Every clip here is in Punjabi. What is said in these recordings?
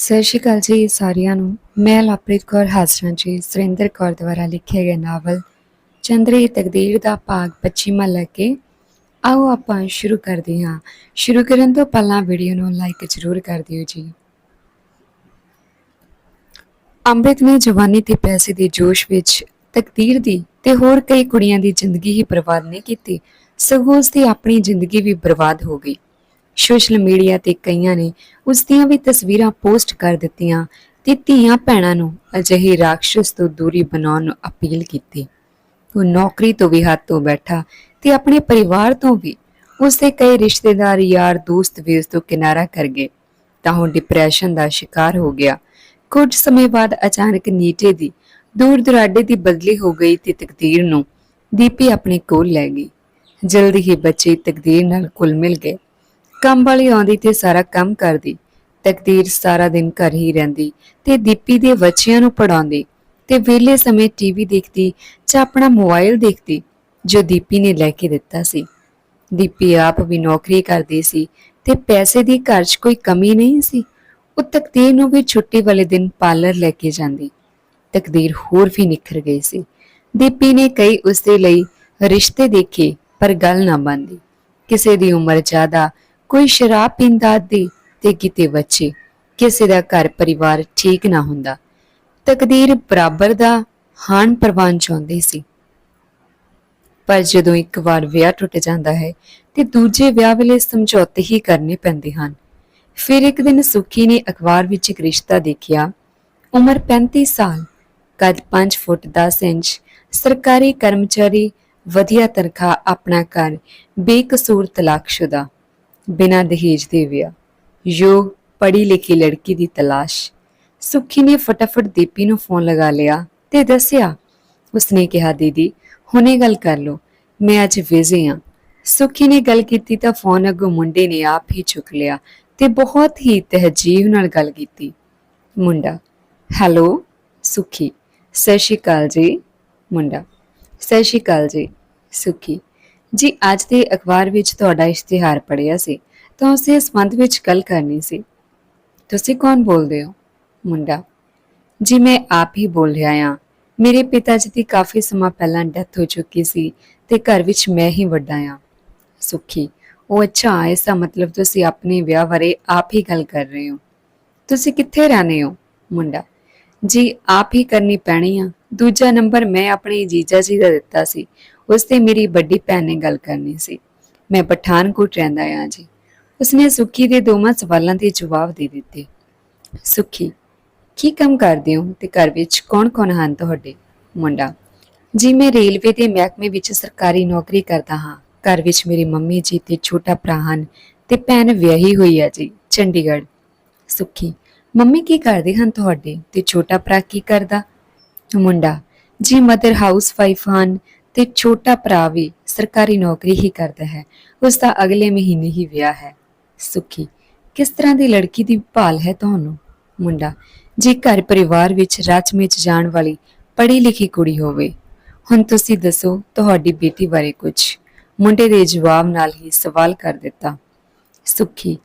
ਸਤਿ ਸ਼੍ਰੀ ਅਕਾਲ ਜੀ ਸਾਰਿਆਂ ਨੂੰ। ਮੈਂ ਲਵਪ੍ਰੀਤ ਕੌਰ ਹਾਜ਼ਰਾਂ ਜੀ। ਸੁਰਿੰਦਰ ਕੌਰ ਦੁਆਰਾ ਲਿਖਿਆ ਗਿਆ ਨਾਵਲ ਚੰਦਰੀ ਤਕਦੀਰ ਦਾ ਭਾਗ 25ਵਾਂ ਲੈ ਕੇ ਆਓ ਆਪਾਂ ਸ਼ੁਰੂ ਕਰਦੇ ਹਾਂ। ਸ਼ੁਰੂ ਕਰਨ ਤੋਂ ਪਹਿਲਾਂ ਵੀਡੀਓ ਨੂੰ ਲਾਈਕ ਜ਼ਰੂਰ ਕਰ ਦਿਓ ਜੀ। ਅੰਮ੍ਰਿਤ ਨੇ ਜਵਾਨੀ ਤੇ ਪੈਸੇ ਦੇ ਜੋਸ਼ ਵਿੱਚ ਤਕਦੀਰ ਦੀ ਤੇ ਹੋਰ ਕਈ ਕੁੜੀਆਂ ਦੀ ਜ਼ਿੰਦਗੀ ਹੀ ਬਰਬਾਦ ਨਹੀਂ ਕੀਤੀ। ਸਗੋਂ ਉਸ ਦੀ ਆਪਣੀ ਜ਼ਿੰਦਗੀ ਵੀ ਬਰਬਾਦ ਹੋ ਗਈ। ਸੋਸ਼ਲ ਮੀਡੀਆ ਤੇ ਕਈਆਂ ਨੇ ਉਸ ਦੀਆਂ ਵੀ ਤਸਵੀਰਾਂ ਪੋਸਟ ਕਰ ਦਿੱਤੀਆਂ ਤੇ ਧੀਆਂ ਭੈਣਾਂ ਨੂੰ ਅਜਿਹੇ ਰਾਖਸ਼ ਤੋਂ ਦੂਰੀ ਬਣਾਉਣ ਨੂੰ ਅਪੀਲ ਕੀਤੀ। ਉਹ ਨੌਕਰੀ ਤੋਂ ਵੀ ਹੱਥ ਤੋਂ ਬੈਠਾ ਤੇ ਆਪਣੇ ਪਰਿਵਾਰ ਤੋਂ ਵੀ ਉਸ ਦੇ ਕਈ ਰਿਸ਼ਤੇਦਾਰ, ਯਾਰ, ਦੋਸਤ ਵੀ ਉਸ ਤੋਂ ਕਿਨਾਰਾ ਕਰ ਗਏ। ਤਾਂ ਉਹ ਡਿਪਰੈਸ਼ਨ ਦਾ ਸ਼ਿਕਾਰ ਹੋ ਗਿਆ। ਕੁਝ ਸਮੇਂ ਬਾਅਦ ਅਚਾਨਕ ਨੀਟੇ ਦੀ ਦੂਰ ਦੁਰਾਡੇ ਦੀ ਬਦਲੀ ਹੋ ਗਈ ਤੇ ਤਕਦੀਰ ਨੂੰ ਦੀਪੀ ਆਪਣੇ ਕੋਲ ਲੈ ਗਈ। ਜਲਦੀ ਹੀ ਬੱਚੇ ਤਕਦੀਰ ਨਾਲ ਕੁਲ ਮਿਲ ਗਏ। ਕੰਮ ਵਾਲੀ ਆਉਂਦੀ ਤੇ ਸਾਰਾ ਕੰਮ ਕਰਦੀ। ਤਕਦੀਰ ਸਾਰਾ ਦਿਨ ਘਰ ਹੀ ਰਹਿੰਦੀ ਤੇ ਦੀਪੀ ਦੇ ਬੱਚਿਆਂ ਨੂੰ ਪੜਾਉਂਦੀ ਤੇ ਵਿਹਲੇ ਸਮੇਂ ਟੀਵੀ ਦੇਖਦੀ ਜਾਂ ਆਪਣਾ ਮੋਬਾਈਲ ਦੇਖਦੀ, ਜੋ ਦੀਪੀ ਨੇ ਲੈ ਕੇ ਦਿੱਤਾ ਸੀ। ਦੀਪੀ ਆਪ ਵੀ ਨੌਕਰੀ ਕਰਦੀ ਸੀ ਤੇ ਪੈਸੇ ਦੀ ਘਰ 'ਚ ਕੋਈ ਕਮੀ ਨਹੀਂ ਸੀ। ਉਹ ਤਕਦੀਰ ਨੂੰ ਵੀ ਛੁੱਟੀ ਵਾਲੇ ਦਿਨ ਪਾਰਲਰ ਲੈ ਕੇ ਜਾਂਦੀ। ਤਕਦੀਰ ਹੋਰ ਵੀ ਨਿਖਰ ਗਈ ਸੀ। ਦੀਪੀ ਨੇ ਕਈ ਉਸਦੇ ਲਈ ਰਿਸ਼ਤੇ ਦੇਖੇ ਪਰ ਗੱਲ ਨਾ ਬੰਦੀ ਕਿਸੇ ਦੀ ਉਮਰ ਜ਼ਿਆਦਾ ਕੋਈ ਸ਼ਰਾਬ ਪੀਂਦਾ ਦੀ ਤੇ ਕਿਤੇ ਬੱਚੇ ਕਿਸੇ ਦਾ ਘਰ ਪਰਿਵਾਰ ਠੀਕ ਨਾ ਹੁੰਦਾ। ਤਕਦੀਰ ਬਰਾਬਰ ਦਾ ਹਾਨ ਪ੍ਰਵਾਨ ਚਾਹੁੰਦੀ ਸੀ। ਪਰ ਜਦੋਂ ਇੱਕ ਵਾਰ ਵਿਆਹ ਟੁੱਟ ਜਾਂਦਾ ਹੈ ਤੇ ਦੂਜੇ ਵਿਆਹ ਵੇਲੇ ਸਮਝੌਤੇ ਹੀ ਕਰਨੇ ਪੈਂਦੇ ਹਨ। ਫਿਰ ਇੱਕ ਦਿਨ ਸੁਖੀ ਨੇ ਅਖਬਾਰ ਵਿੱਚ ਇੱਕ ਰਿਸ਼ਤਾ ਦੇਖਿਆ। ਉਮਰ 35 ਸਾਲ, ਕੱਦ 5 ਫੁੱਟ 10 ਇੰਚ, ਸਰਕਾਰੀ ਕਰਮਚਾਰੀ, ਵਧੀਆ ਤਨਖਾਹ, ਆਪਣਾ ਘਰ, ਬੇਕਸੂਰ ਤਲਾਕਸ਼ੁਦਾ। ਬਿਨਾਂ ਦਹੇਜ ਦੇ ਵਿਆਹ। ਯੋਗ, ਪੜ੍ਹੀ ਲਿਖੀ ਲੜਕੀ ਦੀ ਤਲਾਸ਼। ਸੁਖੀ ਨੇ ਫਟਾਫਟ ਦੀਪੀ ਨੂੰ ਫੋਨ ਲਗਾ ਲਿਆ ਤੇ ਦੱਸਿਆ, ਉਸਨੇ ਕਿਹਾ, ਦੀਦੀ, ਹੁਣੇ ਗੱਲ ਕਰ ਲਓ। ਮੈਂ ਅੱਜ ਬਿਜ਼ੀ ਹਾਂ ਸੁਖੀ ਨੇ ਗੱਲ ਕੀਤੀ ਤਾਂ ਫੋਨ ਅੱਗੋਂ ਮੁੰਡੇ ਨੇ ਆਪ ਹੀ ਚੁੱਕ ਲਿਆ ਤੇ ਬਹੁਤ ਹੀ ਤਹਿਜੀਬ ਨਾਲ ਗੱਲ ਕੀਤੀ। ਮੁੰਡਾ, ਹੈਲੋ, ਸੁਖੀ, ਸਤਿ ਸ਼੍ਰੀ ਅਕਾਲ ਜੀ। ਮੁੰਡਾ, ਸਤਿ ਸ਼੍ਰੀ ਅਕਾਲ ਜੀ। ਸੁਖੀ ਜੀ, ਅੱਜ ਦੇ ਅਖਬਾਰ ਵਿੱਚ ਤੁਹਾਡਾ ਇਸ਼ਤਿਹਾਰ ਪੜਿਆ ਸੀ, ਤਾਂ ਉਸੇ ਸੰਬੰਧ ਵਿੱਚ ਗੱਲ ਕਰਨੀ ਸੀ। ਤੁਸੀਂ ਕੌਣ ਬੋਲਦੇ ਹੋ? ਮੁੰਡਾ। ਜੀ, ਮੈਂ ਆਪ ਹੀ ਬੋਲ ਰਿਹਾ ਹਾਂ। ਮੇਰੇ ਪਿਤਾ ਜੀ ਦੀ ਕਾਫੀ ਸਮਾਂ ਪਹਿਲਾਂ ਡੈਥ ਹੋ ਚੁੱਕੀ ਸੀ ਤੇ ਘਰ ਵਿੱਚ ਮੈਂ ਹੀ ਵੱਡਾ ਹਾਂ। ਸੁਖੀ, ਉਹ ਅੱਛਾ ਐਸਾ ਮਤਲਬ ਤੁਸੀਂ ਆਪਣੇ ਵਿਆਹ ਬਾਰੇ ਆਪ ਹੀ ਗੱਲ ਕਰ ਰਹੇ ਹੋ। ਤੁਸੀਂ ਕਿੱਥੇ ਰਹਿੰਦੇ ਹੋ? ਮੁੰਡਾ। ਜੀ, ਆਪ ਹੀ ਕਰਨੀ ਪੈਣੀ ਆ। ਦੂਜਾ ਨੰਬਰ ਮੈਂ ਆਪਣੇ ਜੀਜਾ ਜੀ ਦਾ ਦਿੱਤਾ ਸੀ। ਉਸ ਤੇ ਮੇਰੀ ਵੱਡੀ ਭੈਣ ਨੇ ਗੱਲ ਕਰਨੀ ਸੀ। ਮੈਂ ਪਠਾਨਕੋਟ ਰਹਿੰਦਾ ਹਾਂ ਜੀ। ਉਸਨੇ ਸੁੱਖੀ ਦੇ ਦੋਵਾਂ ਸਵਾਲਾਂ ਦੇ ਜਵਾਬ ਦੇ ਦਿੱਤੇ। ਸੁੱਖੀ, ਕੀ ਕੰਮ ਕਰਦੇ ਹੋ ਤੇ ਘਰ ਵਿੱਚ ਕੌਣ-ਕੌਣ ਹਨ ਤੁਹਾਡੇ? ਮੁੰਡਾ, ਜੀ ਮੈਂ ਰੇਲਵੇ ਦੇ ਮਹਿਕਮੇ ਵਿੱਚ ਸਰਕਾਰੀ ਨੌਕਰੀ ਕਰਦਾ ਹਾਂ। ਘਰ ਵਿੱਚ ਮੇਰੀ ਮੰਮੀ ਜੀ ਤੇ ਛੋਟਾ ਭਰਾ ਹਨ ਤੇ ਭੈਣ ਵਿਆਹੀ ਹੋਈ ਹੈ ਜੀ, ਚੰਡੀਗੜ੍ਹ। ਸੁੱਖੀ, ਮੰਮੀ ਕੀ ਕਰਦੇ ਹਨ ਤੁਹਾਡੇ ਤੇ ਛੋਟਾ ਭਰਾ ਕੀ ਕਰਦਾ? ਮੁੰਡਾ, ਜੀ ਮਦਰ ਹਾਊਸ ਵਾਈਫ ਹਨ ਤੇ ਛੋਟਾ ਭਰਾ ਵੀ ਸਰਕਾਰੀ ਨੌਕਰੀ ਹੀ ਕਰਦਾ ਹੈ। ਉਸ ਦਾ ਅਗਲੇ ਮਹੀਨੇ ਹੀ ਵਿਆਹ ਹੈ। ਸੁਖੀ, ਕਿਸ ਤਰ੍ਹਾਂ ਦੀ ਲੜਕੀ ਦੀ ਭਾਲ ਹੈ ਤੁਹਾਨੂੰ? ਮੁੰਡਾ, ਜੀ ਘਰ ਪਰਿਵਾਰ ਵਿੱਚ ਰਚ ਵਿੱਚ ਜਾਣ ਵਾਲੀ ਪੜ੍ਹੀ ਲਿਖੀ ਕੁੜੀ ਹੋਵੇ, ਹੁਣ ਤੁਸੀਂ ਦੱਸੋ ਤੁਹਾਡੀ ਬੇਟੀ ਬਾਰੇ ਕੁਝ ਮੁੰਡੇ ਦੇ ਜਵਾਬ ਨਾਲ ਹੀ ਸਵਾਲ ਕਰ ਦਿੱਤਾ। ਸੁਖੀ,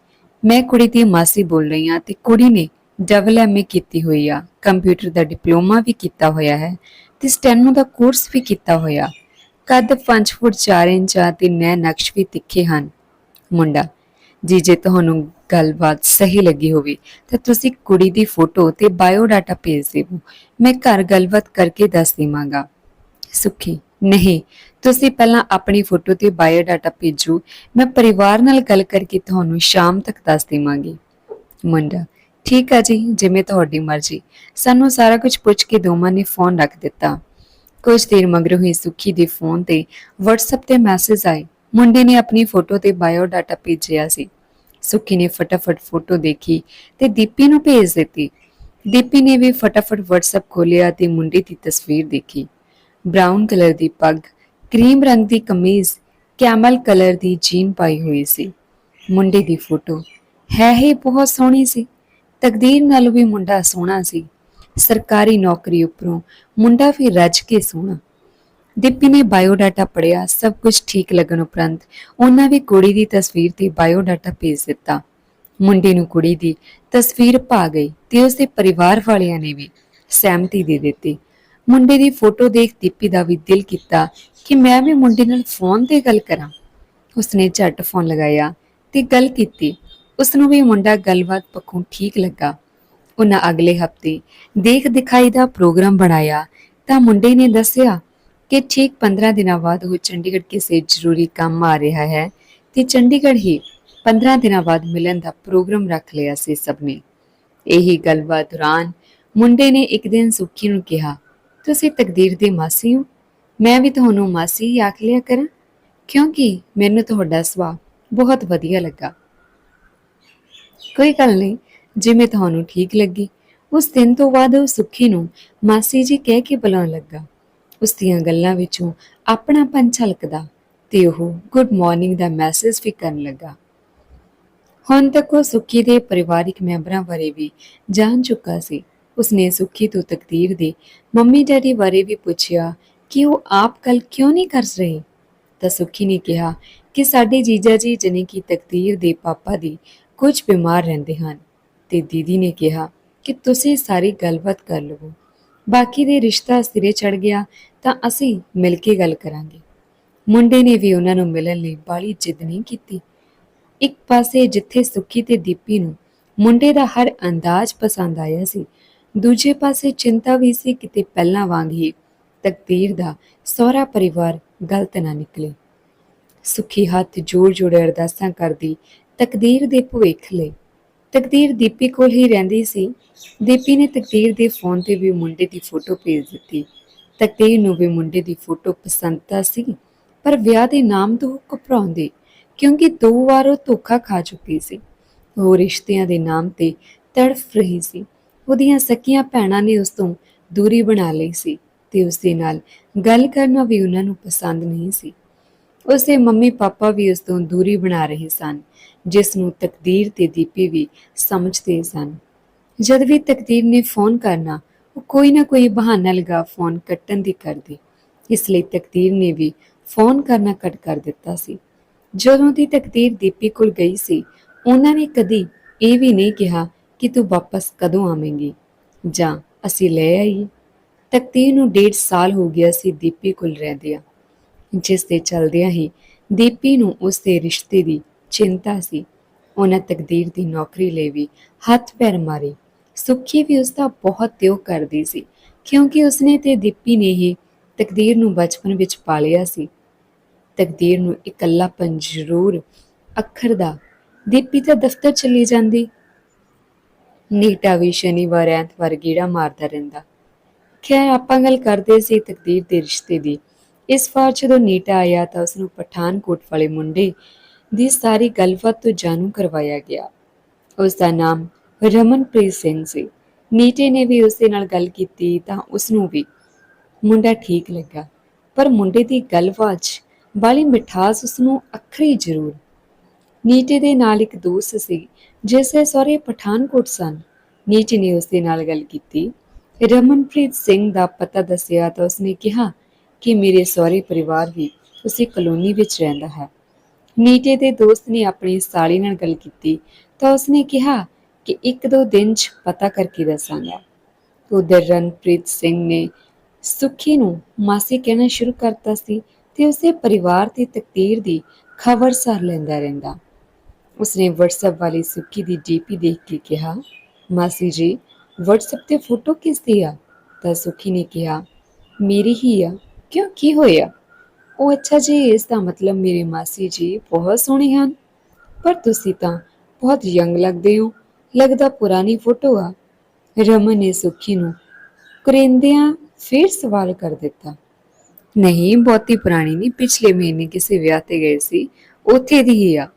ਮੈਂ ਕੁੜੀ ਦੀ ਮਾਸੀ ਬੋਲ ਰਹੀ ਹਾਂ ਤੇ ਕੁੜੀ ਨੇ ਡਬਲ ਐਮਏ ਕੀਤੀ ਹੋਈ ਆ। ਕੰਪਿਊਟਰ ਦਾ ਡਿਪਲੋਮਾ ਵੀ ਕੀਤਾ ਹੋਇਆ ਹੈ। ਤੇ ਸਟੈਨੋ ਦਾ ਕੋਰਸ ਵੀ ਕੀਤਾ ਹੋਇਆ। ਕੱਦ 5 ਫੁੱਟ 4 ਇੰਚ ਆ ਤੇ ਨੈ ਨਕਸ਼ ਵੀ ਤਿੱਖੇ ਹਨ। ਮੁੰਡਾ, ਜੀ ਜੇ ਤੁਹਾਨੂੰ ਗੱਲਬਾਤ ਸਹੀ ਲੱਗੀ ਹੋਵੇ, ਤਾਂ ਤੁਸੀਂ ਕੁੜੀ ਦੀ ਫੋਟੋ ਤੇ ਬਾਇਓ ਡਾਟਾ ਭੇਜ ਦਿਓ ਮੈਂ ਘਰ ਗੱਲਬਾਤ ਕਰਕੇ ਦੱਸ ਦੇਵਾਂਗਾ। ਸੁਖੀ, ਨਹੀਂ, ਤੁਸੀਂ ਪਹਿਲਾਂ ਆਪਣੀ ਫੋਟੋ ਤੇ ਬਾਇਓ ਡਾਟਾ ਭੇਜੋ। ਮੈਂ ਪਰਿਵਾਰ ਨਾਲ ਗੱਲ ਕਰਕੇ ਤੁਹਾਨੂੰ ਸ਼ਾਮ ਤੱਕ ਦੱਸ ਦੇਵਾਂਗੀ। ਮੁੰਡਾ ਠੀਕ ਆ ਜੀ, ਜਿਵੇਂ ਤੁਹਾਡੀ ਮਰਜ਼ੀ। ਸਾਨੂੰ ਸਾਰਾ ਕੁਝ ਪੁੱਛ ਕੇ ਦੋਵਾਂ ਨੇ ਫੋਨ ਰੱਖ ਦਿੱਤਾ। ਕੁਝ ਦੇਰ ਮਗਰੋਂ ਹੀ ਸੁਖੀ ਦੇ ਫੋਨ ਤੇ WhatsApp ਤੇ ਮੈਸੇਜ ਆਏ। ਮੁੰਡੇ ਨੇ ਆਪਣੀ ਫੋਟੋ ਤੇ ਬਾਇਓ ਡਾਟਾ ਭੇਜਿਆ ਸੀ। ਸੁਖੀ ਨੇ ਫਟਾਫਟ ਫੋਟੋ ਦੇਖੀ ਤੇ ਦੀਪੀ ਨੂੰ ਭੇਜ ਦਿੱਤੀ। ਦੀਪੀ ਨੇ ਵੀ ਫਟਾਫਟ WhatsApp ਖੋਲ੍ਹਿਆ ਤੇ ਮੁੰਡੇ ਦੀ ਤਸਵੀਰ ਦੇਖੀ। ਬ੍ਰਾਊਨ ਕਲਰ ਦੀ ਪੱਗ ਕਰੀਮ ਰੰਗ ਦੀ ਕਮੀਜ਼ ਕੈਮਲ ਕਲਰ ਦੀ ਜੀਨ ਪਾਈ ਹੋਈ ਸੀ। ਮੁੰਡੇ ਦੀ ਫੋਟੋ ਹੈ ਹੀ ਬਹੁਤ ਸੋਹਣੀ ਸੀ। ਤਕਦੀਰ ਨਾਲੋਂ ਵੀ ਮੁੰਡਾ ਸੋਹਣਾ ਸੀ। ਸਰਕਾਰੀ ਨੌਕਰੀ ਉੱਪਰੋਂ ਮੁੰਡਾ ਵੀ ਰੱਜ ਕੇ ਸੋਹਣਾ। ਦੀਪੀ ਨੇ ਬਾਇਓ ਪੜਿਆ ਸਭ ਕੁਝ ਠੀਕ ਲੱਗਣ ਉਪਰੰਤ ਉਹਨਾਂ ਵੀ ਕੁੜੀ ਦੀ ਤਸਵੀਰ ਤੇ ਬਾਇਓ ਡਾਟਾ ਭੇਜ ਦਿੱਤਾ। ਮੁੰਡੇ ਨੂੰ ਕੁੜੀ ਦੀ ਤਸਵੀਰ ਪਾ ਗਈ ਤੇ ਉਸਦੇ ਪਰਿਵਾਰ ਵਾਲਿਆਂ ਨੇ ਵੀ ਸਹਿਮਤੀ ਦੇ ਦਿੱਤੀ। ਮੁੰਡੇ ਦੀ ਫੋਟੋ ਦੇਖ ਦੀਪੀ ਦਾ ਵੀ ਦਿਲ ਕੀਤਾ ਕਿ ਮੈਂ ਵੀ ਮੁੰਡੇ ਨਾਲ ਫੋਨ ਤੇ ਗੱਲ ਕਰਾਂ। ਉਸਨੇ ਝੱਟ ਫੋਨ ਲਗਾਇਆ ਤੇ ਗੱਲ ਕੀਤੀ। ਉਸ ਨੂੰ ਵੀ ਮੁੰਡਾ ਗੱਲਬਾਤ ਪੱਖੋਂ ਠੀਕ ਲੱਗਾ। ਉਹਨਾਂ ਅਗਲੇ ਹਫ਼ਤੇ ਦੇਖ ਦਿਖਾਈ ਦਾ ਪ੍ਰੋਗਰਾਮ ਬਣਾਇਆ ਤਾਂ ਮੁੰਡੇ ਨੇ ਦੱਸਿਆ ਕਿ ਠੀਕ 15 ਦਿਨਾਂ ਬਾਅਦ ਉਹ ਚੰਡੀਗੜ੍ਹ ਕਿਸੇ ਜ਼ਰੂਰੀ ਕੰਮ ਆ ਰਿਹਾ ਹੈ ਤੇ ਚੰਡੀਗੜ੍ਹ ਹੀ 15 ਦਿਨਾਂ ਬਾਅਦ ਮਿਲਣ ਦਾ ਪ੍ਰੋਗਰਾਮ ਰੱਖ ਲਿਆ ਸੀ ਸਭ ਨੇ। ਇਹੀ ਗੱਲਬਾਤ ਦੌਰਾਨ ਮੁੰਡੇ ਨੇ ਇੱਕ ਦਿਨ ਸੁੱਖੀ ਨੂੰ ਕਿਹਾ, ਤੁਸੀਂ ਤਕਦੀਰ ਦੇ ਮਾਸੀ ਹੋ। ਮੈਂ ਵੀ ਤੁਹਾਨੂੰ ਮਾਸੀ ਹੀ ਆਖ ਲਿਆ ਕਰਾਂ, ਕਿਉਂਕਿ ਮੈਨੂੰ ਤੁਹਾਡਾ ਸੁਭਾਅ ਬਹੁਤ ਵਧੀਆ ਲੱਗਾ। ਕੋਈ ਗੱਲ ਨਹੀਂ, ਜਿਵੇਂ ਤੁਹਾਨੂੰ ਠੀਕ ਲੱਗੀ। ਉਸ ਦਿਨ ਤੋਂ ਬਾਅਦ ਉਹ ਸੁੱਖੀ ਨੂੰ ਮਾਸੀ ਜੀ ਕਹਿ ਕੇ ਬੁਲਾਉਣ ਲੱਗਾ। ਉਸ ਦੀਆਂ ਗੱਲਾਂ ਵਿੱਚੋਂ ਆਪਣਾਪਨ ਝਲਕਦਾ ਤੇ ਉਹ ਗੁੱਡ ਮਾਰਨਿੰਗ ਦਾ ਮੈਸੇਜ ਵੀ ਕਰਨ ਲੱਗਾ। ਹੁਣ ਤੱਕ ਉਹ ਸੁੱਖੀ ਦੇ ਪਰਿਵਾਰਿਕ ਮੈਂਬਰਾਂ ਬਾਰੇ ਵੀ ਜਾਣ ਚੁੱਕਾ ਸੀ। ਉਸਨੇ ਸੁੱਖੀ ਤੋਂ ਤਕਦੀਰ ਦੇ ਮੰਮੀ ਡੈਡੀ ਬਾਰੇ ਵੀ ਪੁੱਛਿਆ ਕਿ ਉਹ ਆਪ ਕੱਲ ਕਿਉਂ ਨਹੀਂ ਕਰ ਰਹੇ? ਤਾਂ ਸੁੱਖੀ ਨੇ ਕਿਹਾ ਕਿ ਸਾਡੇ ਜੀਜਾ ਜੀ ਜਨੇ ਕੀ ਤਕਦੀਰ ਦੇ ਪਾਪਾ ਦੀ ਕੁਝ ਬਿਮਾਰ ਰਹਿੰਦੇ ਹਨ। ਤੇ ਦੀਦੀ ਨੇ ਕਿਹਾ ਕਿ ਤੁਸੀਂ ਸਾਰੀ ਗੱਲਬਾਤ ਕਰ ਲਵੋ। ਬਾਕੀ ਦੇ ਰਿਸ਼ਤਾ ਸਿਰੇ ਚੜ ਗਿਆ ਤਾਂ ਅਸੀਂ ਮਿਲ ਕੇ ਗੱਲ ਕਰਾਂਗੇ। ਮੁੰਡੇ ਨੇ ਵੀ ਉਹਨਾਂ ਨੂੰ ਮਿਲਣ ਲਈ ਬਾਲੀ ਜਿੱਦ ਨਹੀਂ ਕੀਤੀ। ਇੱਕ ਪਾਸੇ ਜਿੱਥੇ ਸੁੱਖੀ ਤੇ ਦੀਪੀ ਨੂੰ ਮੁੰਡੇ ਦਾ ਹਰ ਅੰਦਾਜ਼ ਪਸੰਦ ਆਇਆ ਸੀ, ਦੂਜੇ ਪਾਸੇ ਚਿੰਤਾ ਵੀ ਸੀ ਕਿਤੇ ਪਹਿਲਾਂ ਵਾਂਗ ਹੀ ਤਕਦੀਰ ਦਾ ਸਹੁਰਾ ਪਰਿਵਾਰ ਗਲਤ ਨਾ ਨਿਕਲੇ। ਸੁੱਖੀ ਹੱਥ ਜੋੜ ਜੋੜ ਅਰਦਾਸਾਂ ਕਰਦੀ ਤਕਦੀਰ ਦੇ ਭਵਿੱਖ ਲਈ। ਤਕਦੀਰ ਦੀਪੀ ਕੋਲ ਹੀ ਰਹਿੰਦੀ ਸੀ। ਦੀਪੀ ਨੇ ਤਕਦੀਰ ਦੇ ਫੋਨ ਤੇ ਵੀ ਮੁੰਡੇ ਦੀ ਫੋਟੋ ਭੇਜ ਦਿੱਤੀ। ਤਕਦੀਰ ਨੂੰ ਵੀ ਮੁੰਡੇ ਦੀ ਫੋਟੋ ਪਸੰਦ ਤਾਂ ਸੀ, ਪਰ ਵਿਆਹ ਦੇ ਨਾਮ ਤੋਂ ਉਹ ਘਬਰਾਉਂਦੀ, ਕਿਉਂਕਿ ਦੋ ਵਾਰ ਉਹ ਧੋਖਾ ਖਾ ਚੁੱਕੀ ਸੀ। ਉਹ ਰਿਸ਼ਤਿਆਂ ਦੇ ਨਾਮ ਤੇ ਤੜਫ ਰਹੀ ਸੀ। ਉਹਦੀਆਂ ਸਕੀਆਂ ਭੈਣਾਂ ਨੇ ਉਸ ਤੋਂ ਦੂਰੀ ਬਣਾ ਲਈ ਸੀ ਤੇ ਉਸ ਦੇ ਨਾਲ ਗੱਲ ਕਰਨਾ ਵੀ ਉਹਨਾਂ ਨੂੰ ਪਸੰਦ ਨਹੀਂ ਸੀ। ਉਸਦੇ ਮੰਮੀ ਪਾਪਾ ਵੀ ਉਸ ਤੋਂ ਦੂਰੀ ਬਣਾ ਰਹੇ ਸਨ, ਜਿਸ ਨੂੰ ਤਕਦੀਰ ਤੇ ਦੀਪੀ ਵੀ ਸਮਝਦੇ ਸਨ। ਜਦ ਵੀ ਤਕਦੀਰ ਨੇ ਫੋਨ ਕਰਨਾ, ਉਹ ਕੋਈ ਨਾ ਕੋਈ ਬਹਾਨਾ ਲਗਾ ਫੋਨ ਕੱਟਣ ਦੀ ਕਰਦੀ। ਇਸ ਲਈ ਤਕਦੀਰ ਨੇ ਵੀ ਫੋਨ ਕਰਨਾ ਕੱਟ ਕਰ ਦਿੱਤਾ ਸੀ। ਜਦੋਂ ਦੀ ਤਕਦੀਰ ਦੀਪੀ ਕੋਲ ਗਈ ਸੀ, ਉਹਨਾਂ ਨੇ ਕਦੀ ਇਹ ਵੀ ਨਹੀਂ ਕਿਹਾ ਕਿ ਤੂੰ ਵਾਪਸ ਕਦੋਂ ਆਵੇਂਗੀ। ਜਾਂ ਅਸੀਂ ਲੈ ਆਈਏ। ਤਕਦੀਰ ਨੂੰ ਡੇਢ ਸਾਲ ਹੋ ਗਿਆ ਸੀ ਦੀਪੀ ਕੋਲ ਰਹਿੰਦਿਆਂ। ਜਿਸ ਦੇ ਚਲਦਿਆਂ ਹੀ ਦੀਪੀ ਨੂੰ ਉਸ ਦੇ ਰਿਸ਼ਤੇ ਦੀ ਚਿੰਤਾ ਸੀ। ਉਹਨਾਂ ਤਕਦੀਰ ਦੀ ਨੌਕਰੀ ਲਈ ਵੀ ਹੱਥ ਪੈਰ ਮਾਰੇ। ਸੁੱਖੀ ਵੀ ਉਸ ਦਾ ਬਹੁਤ ਤਿਉ ਕਰਦੀ ਸੀ, ਕਿਉਂਕਿ ਉਸਨੇ ਤੇ ਦੀਪੀ ਨੇ ਹੀ ਤਕਦੀਰ ਨੂੰ ਬਚਪਨ ਵਿੱਚ ਪਾਲਿਆ ਸੀ। ਤਕਦੀਰ ਨੂੰ ਇਕੱਲਾਪਨ ਜ਼ਰੂਰ ਅੱਖਰ ਦਾ। ਦੀਪੀ ਤਾਂ ਦਫ਼ਤਰ ਚਲੀ ਜਾਂਦੀ। ਨੀਟਾ ਵੀ ਸ਼ਨੀਵਾਰ ਐਤਵਾਰ ਗੀੜਾ ਮਾਰਦਾ ਰਹਿੰਦਾ। ਖੈਰ, ਆਪਾਂ ਗੱਲ ਕਰਦੇ ਸੀ ਤਕਦੀਰ ਦੇ ਰਿਸ਼ਤੇ ਦੀ। ਇਸ ਵਾਰ ਜਦੋਂ ਨੀਟਾ ਆਇਆ ਤਾਂ ਉਸ ਨੂੰ ਪਠਾਨਕੋਟ ਵਾਲੇ ਮੁੰਡੇ ਦੀ ਸਾਰੀ ਗੱਲਬਾਤ ਤੋਂ ਜਾਣੂ ਕਰਵਾਇਆ ਗਿਆ। ਉਸ ਦਾ ਨਾਮ ਰਮਨਪ੍ਰੀਤ ਸਿੰਘ ਸੀ। ਨੀਟੇ ਨੇ ਵੀ ਉਸ ਦੇ ਨਾਲ ਗੱਲ ਕੀਤੀ ਤਾਂ ਉਸ ਨੂੰ ਵੀ। ਮੁੰਡਾ ਠੀਕ ਲੱਗਾ, ਪਰ ਮੁੰਡੇ ਦੀ ਗੱਲਬਾਤ 'ਚ ਬਾਲੀ ਮਿਠਾਸ ਉਸ ਨੂੰ ਅੱਖਰੀ ਜ਼ਰੂਰ। ਨੀਟੇ ਦੇ ਨਾਲ ਇੱਕ ਦੋਸਤ ਸੀ, ਜਿਸ ਦੇ ਸਹੁਰੇ ਪਠਾਨਕੋਟ ਸਨ। ਨੀਟੇ ਨੇ ਉਸ ਦੇ ਨਾਲ ਗੱਲ ਕੀਤੀ। ਰਮਨਪ੍ਰੀਤ ਸਿੰਘ ਦਾ ਪਤਾ ਦੱਸਿਆ ਤਾਂ ਉਸਨੇ ਕਿਹਾ ਕਿ ਮੇਰੇ ਸਹੁਰੇ ਪਰਿਵਾਰ ਵੀ ਉਸੇ ਕਲੋਨੀ ਵਿੱਚ ਰਹਿੰਦਾ ਹੈ। ਨੀਟੇ ਦੇ ਦੋਸਤ ਨੇ ਆਪਣੀ ਸਾਲੀ ਨਾਲ ਗੱਲ ਕੀਤੀ ਤਾਂ ਉਸਨੇ ਕਿਹਾ ਕਿ ਇੱਕ ਦੋ ਦਿਨ 'ਚ ਪਤਾ ਕਰਕੇ ਦੱਸਾਂਗਾ। ਉਧਰ ਰਣਪ੍ਰੀਤ ਸਿੰਘ ਨੇ ਸੁਖੀ ਨੂੰ ਮਾਸੀ ਕਹਿਣਾ ਸ਼ੁਰੂ ਕਰਤਾ ਸੀ ਤੇ ਉਸੇ ਪਰਿਵਾਰ ਦੀ ਤਕਦੀਰ ਦੀ ਖਬਰ ਸਾਰ ਲੈਂਦਾ ਰਹਿੰਦਾ। ਉਸਨੇ WhatsApp ਵਾਲੀ ਸੁੱਕੀ ਦੀ ਡੀਪੀ ਦੇਖ ਕੇ ਕਿਹਾ, ਮਾਸੀ ਜੀ, WhatsApp ਤੇ ਫੋਟੋ ਕਿਸ ਦੀ ਆ? ਤਾਂ ਸੁੱਕੀ ਨੇ ਕਿਹਾ, ਮੇਰੀ ਹੀ ਆ। ਕਿਉਂ, ਕੀ ਹੋਇਆ? ਉਹ ਅੱਛਾ ਜੀ, ਇਸ ਦਾ ਮਤਲਬ ਮੇਰੇ ਮਾਸੀ ਜੀ ਬਹੁਤ ਸੋਹਣੇ ਹਨ। ਪਰ ਤੁਸੀਂ ਤਾਂ ਬਹੁਤ ਯੰਗ ਲੱਗਦੇ ਹੋ। ਲੱਗਦਾ ਪੁਰਾਣੀ ਫੋਟੋ ਆ। ਰਮਨ ਨੇ ਸੁਖੀ ਨੂੰ ਕਰਿੰਦਿਆਂ ਫਿਰ ਸਵਾਲ ਕਰ ਦਿੱਤਾ। ਨਹੀਂ, ਬਹੁਤੀ ਪੁਰਾਣੀ ਨਹੀਂ, ਪਿਛਲੇ ਮਹੀਨੇ ਕਿਸੇ ਵਿਆਹ ਤੇ ਗਏ ਸੀ। ਉੱਥੇ ਦੀ ਹੀ ਆ।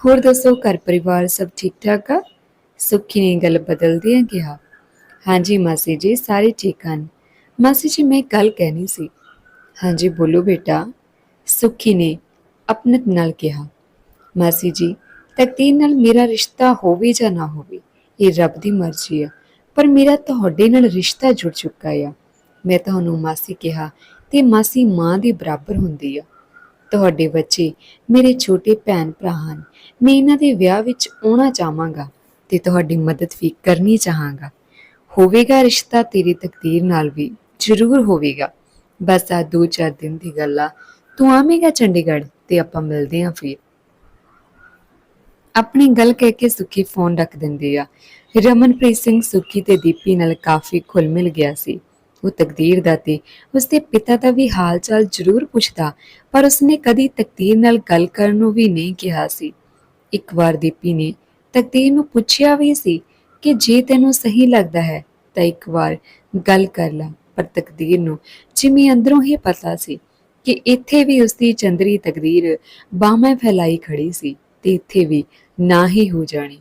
ਹੋਰ ਦੱਸੋ, ਘਰ ਪਰਿਵਾਰ ਸਭ ਠੀਕ ਠਾਕ ਆ? ਸੁੱਖੀ ਨੇ ਗੱਲ ਬਦਲਦਿਆਂ ਕਿਹਾ, ਹਾਂਜੀ ਮਾਸੀ ਜੀ, ਸਾਰੇ ਠੀਕ ਹਨ। ਮਾਸੀ ਜੀ, ਮੈਂ ਗੱਲ ਕਹਿਣੀ ਸੀ। ਹਾਂਜੀ, ਬੋਲੋ ਬੇਟਾ। ਸੁੱਖੀ ਨੇ ਅਪਨਤ ਨਾਲ ਕਿਹਾ, ਮਾਸੀ ਜੀ ਤਕਦੀਰ ਨਾਲ ਮੇਰਾ ਰਿਸ਼ਤਾ ਹੋਵੇ ਜਾਂ ਨਾ ਹੋਵੇ, ਇਹ ਰੱਬ ਦੀ ਮਰਜ਼ੀ ਆ, ਪਰ ਮੇਰਾ ਤੁਹਾਡੇ ਨਾਲ ਰਿਸ਼ਤਾ ਜੁੜ ਚੁੱਕਾ ਆ। ਮੈਂ ਤੁਹਾਨੂੰ ਮਾਸੀ ਕਿਹਾ, ਤੇ ਮਾਸੀ ਮਾਂ ਦੇ ਬਰਾਬਰ ਹੁੰਦੀ ਆ। ਤੁਹਾਡੇ ਬੱਚੇ ਮੇਰੇ ਛੋਟੇ ਭੈਣ ਭਰਾ ਹਨ, ਮੈਂ ਇਹਨਾਂ ਦੇ ਵਿਆਹ ਵਿੱਚ ਆਉਣਾ ਚਾਹਾਂਗਾ, ਤੇ ਤੁਹਾਡੀ ਮਦਦ ਵੀ ਕਰਨੀ ਚਾਹਾਂਗਾ। ਹੋਵੇਗਾ ਰਿਸ਼ਤਾ ਤੇਰੀ ਤਕਦੀਰ ਨਾਲ ਵੀ, ਜ਼ਰੂਰ ਹੋਵੇਗਾ। ਬਸ ਆ ਦੋ ਚਾਰ ਦਿਨ ਦੀ ਗੱਲ ਆ। ਤੂੰ ਆਵੇਂਗਾ ਚੰਡੀਗੜ੍ਹ ਤੇ ਆਪਾਂ ਮਿਲਦੇ ਆਂ ਫਿਰ। ਆਪਣੀ ਗੱਲ ਕਹਿ ਕੇ ਸੁੱਖੀ ਫੋਨ ਰੱਖ ਦਿੰਦੀ ਆ। ਰਮਨਪ੍ਰੀਤ ਸਿੰਘ ਸੁੱਖੀ ਤੇ ਦੀਪੀ ਨਾਲ ਕਾਫੀ ਖੁੱਲ ਮਿਲ ਗਿਆ ਸੀ। ਉਹ ਤਕਦੀਰ ਦਾ ਤੇ ਉਸਦੇ ਪਿਤਾ ਦਾ ਵੀ ਹਾਲ ਚਾਲ ਜ਼ਰੂਰ ਪੁੱਛਦਾ, ਪਰ ਉਸਨੇ ਕਦੀ ਤਕਦੀਰ ਨਾਲ ਗੱਲ ਕਰਨ ਨੂੰ ਵੀ ਨਹੀਂ ਕਿਹਾ ਸੀ। ਇੱਕ ਵਾਰ ਦੀਪੀ ਨੇ ਤਕਦੀਰ ਨੂੰ ਪੁੱਛਿਆ ਵੀ ਸੀ ਕਿ ਜੇ ਤੈਨੂੰ ਸਹੀ ਲੱਗਦਾ ਹੈ, ਤਾਂ ਇੱਕ ਵਾਰ ਗੱਲ ਕਰ ਲੈ। ਪਰ ਤਕਦੀਰ ਨੂੰ ਜਿਵੇਂ ਅੰਦਰੋਂ ਹੀ ਪਤਾ ਸੀ ਕਿ ਇੱਥੇ ਵੀ ਉਸਦੀ ਚੰਦਰੀ ਤਕਦੀਰ ਬਾਹਾਂ ਫੈਲਾਈ ਖੜੀ ਸੀ ਤੇ ਇੱਥੇ ਵੀ ਨਾ ਹੀ ਹੋ ਜਾਣੀ।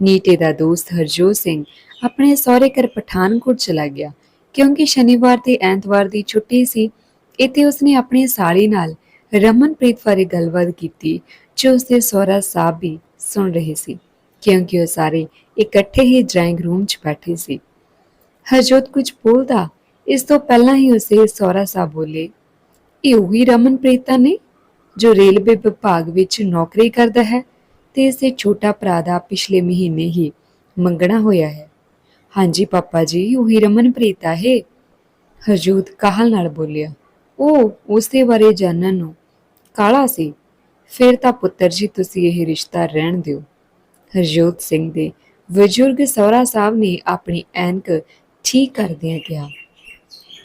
ਨੀਟੇ ਦਾ ਦੋਸਤ ਹਰਜੋਤ ਸਿੰਘ ਆਪਣੇ ਸਹੁਰੇ ਘਰ ਪਠਾਨਕੋਟ ਚਲਾ ਗਿਆ, ਕਿਉਂਕਿ ਸ਼ਨੀਵਾਰ ਤੇ ਐਤਵਾਰ ਦੀ ਛੁੱਟੀ ਸੀ, ਇੱਥੇ ਉਸਨੇ ਆਪਣੀ ਸਾਲੀ ਨਾਲ ਰਮਨਪ੍ਰੀਤ ਬਾਰੇ ਗੱਲਬਾਤ ਕੀਤੀ, ਜੋ ਉਸਦੇ ਸਹੁਰਾ ਸਾਹਿਬ ਵੀ ਸੁਣ ਰਹੇ ਸੀ, ਕਿਉਂਕਿ ਉਹ ਸਾਰੇ ਇਕੱਠੇ ਹੀ ਡਰਾਇੰਗ ਰੂਮ 'ਚ ਬੈਠੇ ਸੀ। ਹਰਜੋਤ ਕੁਝ ਬੋਲਦਾ ਇਸ ਤੋਂ ਪਹਿਲਾਂ ਹੀ ਉਸੇ ਸਹੁਰਾ ਸਾਹਿਬ ਬੋਲੇ, ਇਹ ਉਹੀ ਰਮਨਪ੍ਰੀਤਾ ਨੇ ਜੋ ਰੇਲਵੇ ਵਿਭਾਗ ਵਿੱਚ ਨੌਕਰੀ ਕਰਦਾ ਹੈ ਤੇ ਇਸੇ ਛੋਟਾ ਭਰਾ ਦਾ ਪਿਛਲੇ ਮਹੀਨੇ ਹੀ ਮੰਗਣਾ ਹੋਇਆ ਹੈ। ਹਾਂਜੀ ਪਾਪਾ ਜੀ, ਉਹੀ ਰਮਨਪ੍ਰੀਤ ਹੈ। ਹਰਜੋਤ ਕਾਹਲ ਨਾਲ ਬੋਲਿਆ, ਉਹ ਉਸਦੇ ਬਾਰੇ ਜਾਣਨ ਨੂੰ ਕਾਲਾ ਸੀ? ਫਿਰ ਤਾਂ ਪੁੱਤਰ ਜੀ, ਤੁਸੀਂ ਇਹ ਰਿਸ਼ਤਾ ਰਹਿਣ ਦਿਓ। ਹਰਜੋਤ ਸਿੰਘ ਦੇ ਬਜ਼ੁਰਗ ਸਹੁਰਾ ਸਾਹਿਬ ਨੇ ਆਪਣੀ ਐਨਕ ਠੀਕ ਕਰਦਿਆਂ ਕਿਹਾ